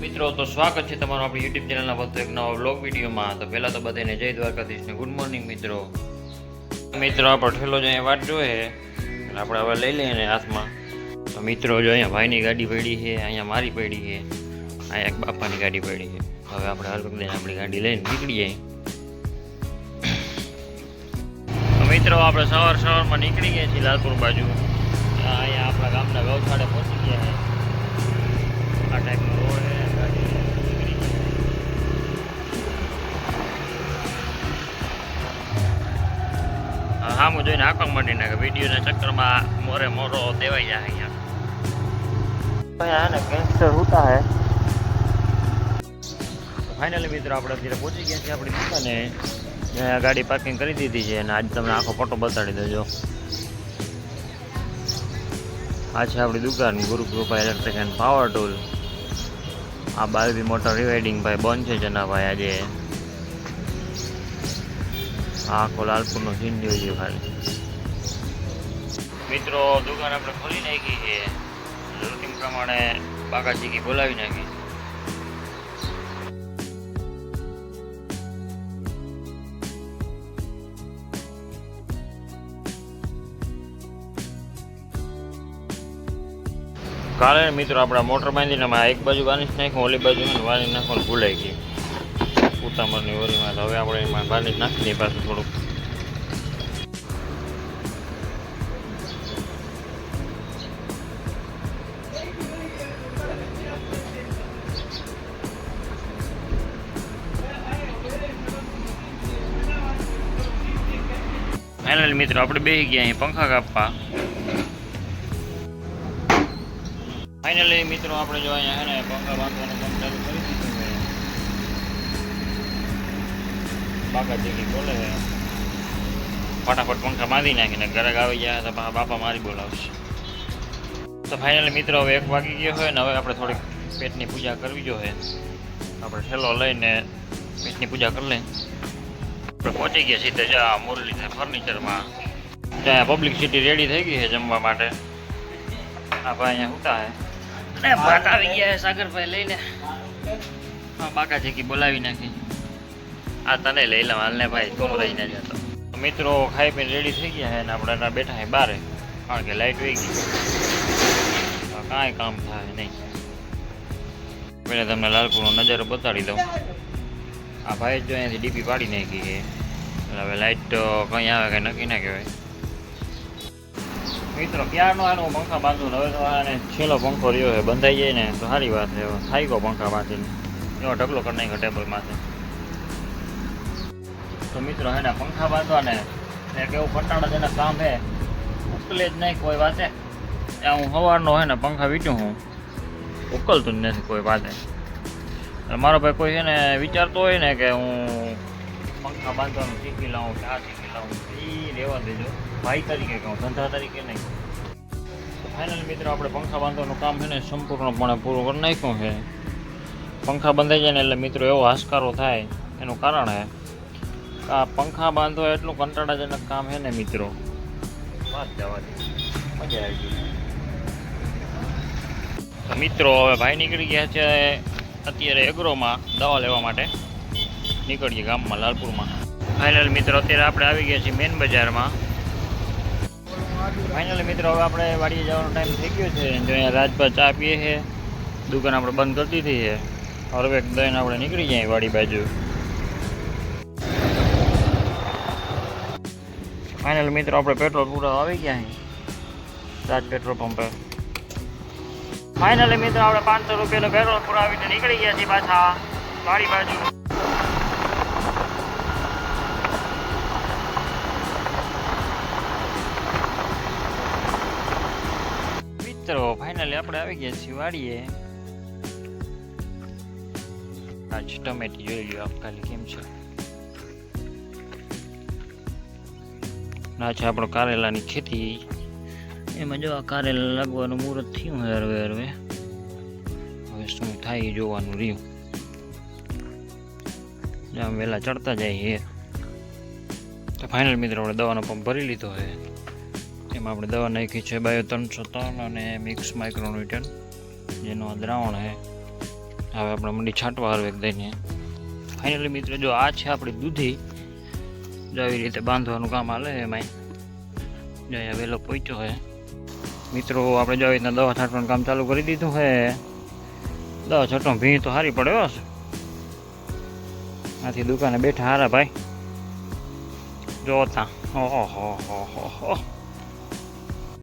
મિત્રો, તો સ્વાગત છે તમારું આપણી યુટ્યુબ ચેનલના વધુ એક નવા બ્લોગ વિડીયોમાં. તો પહેલાં તો બધાને જય દ્વારકાધીશને ગુડ મોર્નિંગ મિત્રો. મિત્રો આપણો ઠેલો જ અહીંયા વાટ જોઈએ આપણે હવે લઈ લઈએ હાથમાં. મિત્રો, જો અહીંયા ભાઈની ગાડી પડી છે, અહીંયા મારી પડી છે, અહીંયા એક બાપાની ગાડી પડી છે. હવે આપણે હર વખતે આપણી ગાડી લઈને નીકળી જઈએ તો મિત્રો, આપણે સવાર સવારમાં નીકળી ગયા છીએ લાલપુર બાજુ. અહીંયા આપણા ગામના ગૌશાળે પહોંચી ગયા આ ટાઈપનો રોડ જોઈને આંખો નાખે વિડીયોના ચક્કરમાં મોરે મોરો દેવાઈ જાય અહીંયા અહીંયા ને કેન્સર હોતા હે ફાઇનલી મિત્રો આપણે અત્યારે પહોંચી ગયા છીએ આપણી દુકાને ગાડી પાર્કિંગ કરી દીધી છે અને આજે તમને આખો ફોટો બતાડી દેજો આ છે આપણી દુકાન Gurukrupa electric and power tool આ બાલવી મોટર રિવાઇડિંગ ભાઈ બંધ છે જનાભાઈ આજે આ આખો લાલપુરનો સીન જોઈ ખાલી મિત્રો, દુકાન આપણે ખોલી નાખી છે. રૂટિંગ પ્રમાણે બાકાજીકી બોલાવી નાખી કાલે મિત્રો આપણા મોટર બાંધીને એક બાજુ બાંધી નાખ્યું, ઓલી બાજુ બાંધી નાખવાનું ભૂલાઈ ગયું ઉતામળની ઓરીમાં હવે આપણે એમાં બાંધી નાખી દઈએ પાછું થોડુંક. ફાઇનલ મિત્રો, આપણે બે ગયા અહીં પંખા કાપવા. ફાઇનલી મિત્રો, આપણે જો અહીંયા ને પંખા બાંધવાનું કામ ચાલુ કરી દીધું બાકા જેવી બોલે ફટાફટ પંખા બાંધી નાખીને ઘરે આવી જાય તો બાપા મારી બોલાવશે. તો ફાઇનલી મિત્રો, હવે એક વાગી ગયો હોય ને હવે આપણે થોડીક પેટની પૂજા કરવી જોઈએ આપણે ઠેલો લઈને પેટની પૂજા કરી લઈએ. પહોંચી ગયા સીધે જા મુરલી ફર્નિચરમાં ત્યાં પબ્લિક સિટી રેડી થઈ ગઈ છે જમવા માટે. આપણે અહીંયા ઉતા હે. અને ભાત આવી ગયા સાગરભાઈ લઈને. હા બાકા જેકી બોલાવી નાખી. આ તને લઈ લઉં હાલને ભાઈ તું રહીને જતો મિત્રો ખાઈ પીને રેડી થઈ ગયા છે અને આપણે એના બેઠા છે બારે, કારણ કે લાઈટ વહી ગઈ તો કાંઈ કામ થાય નહીં. પહેલાં તમને લાલપુરનો નજારો બતાડી દઉં. આ ભાઈ જો અહીંયાથી ડીપી પાડી નાખી છે. હવે લાઈટ તો કંઈ આવે કંઈ નક્કી ના કહેવાય. મિત્રો, ક્યારનો આનો પંખા બાંધું હવે તો આને છેલ્લો પંખો રહ્યો છે, બંધાઈ જાય ને તો સારી વાત છે થાય ગયો પંખા બાંધીને. એવો ઢગલો કરી નાખ્યો ટેબલમાંથી તો મિત્રો, હે ને, પંખા બાંધવાને એક એવું કંટાળાજનક કામ છે. ઉકલે જ નહીં કોઈ વાતે. ત્યાં હું સવારનો હે ને પંખા વીટ્યું હું. ઉકલતું જ નથી કોઈ વાતે. મારો ભાઈ કોઈ છે ને વિચારતો હોય ને કે હું પંખા બાંધવાનું શીખી લઉં કે આ શીખી લઉં એ રહેવા દેજો. ભાઈ તરીકે કહું, ધંધા તરીકે નહીં. ફાઇનલ મિત્રો, આપણે પંખા બાંધવાનું કામ છે ને સંપૂર્ણપણે પૂરું કરી નાખ્યું છે. પંખા બંધાઈ જાય ને એટલે મિત્રો એવો હાશકારો થાય, એનું કારણ છે કે આ પંખા બાંધવા એટલું કંટાળાજનક કામ છે ને મિત્રો. વાત જવા દે મજા આવી ગઈ. મિત્રો, હવે ભાઈ નીકળી ગયા છે અત્યારે એગ્રોમાં દવા લેવા માટે નીકળીએ ગામમાં, લાલપુરમાં. ફાઇનલ મિત્રો, અત્યારે આપણે આવી ગયા છીએ મેન બજારમાં. ફાઇનલી મિત્રો, હવે આપણે વાડીએ જવાનો ટાઈમ થઈ ગયો છે. જો અહીંયા રાજભા ચા પીએ છે, દુકાન આપણે બંધ કરી દીધી છે. હવે દઈને આપણે નીકળી જાય વાડી બાજુ. ફાઇનલ મિત્રો, આપણે પેટ્રોલ પૂરા આવી ગયા રાજ પેટ્રોલ પંપે ફાઇનલી મિત્રો, આપણે પાંચસો રૂપિયાનો પેટ્રોલ પુરાવીને નીકળી ગયા છીએ પાછા. વાડી બાજુ. મિત્રો ફાઇનલી આપણે આવી ગયા છીએ વાડીએ. આજ ટમેટી જોઈ લ્યો આપ ખાલી કેમ છે? ના, છે આપણો કારેલાની ખેતી. એમાં જો કારેલા લાગવાનું મુહૂર્ત થયું હરવે હરવે. હવે શું થાય જોવાનું રહ્યું. આમ વહેલા ચડતા જાય તો ફાઇનલ મિત્રો આપણે દવાનો પંપ ભરી લીધો છે એમાં આપણે દવા નાખી છે બાયો ત્રણસો ત્રણ અને મિક્સ માઇક્રોન્યુટન જેનો આ દ્રાવણ છે હવે આપણે મંડી છાંટવા હરવે દઈને. ફાઇનલી મિત્રો જો આ છે આપણી દૂધી, જો આવી રીતે બાંધવાનું કામ હાલે એમાં જો અહીંયા વહેલો પહોંચ્યો છે મિત્રો, આપણે જો રીતના દવા છાંટવાનું કામ ચાલુ કરી દીધું છે. દવા છાંટવા ભીણ તો સારી પડે હશે આથી દુકાને બેઠા હારા ભાઈ. જોતા. ઓહો હો હો હો.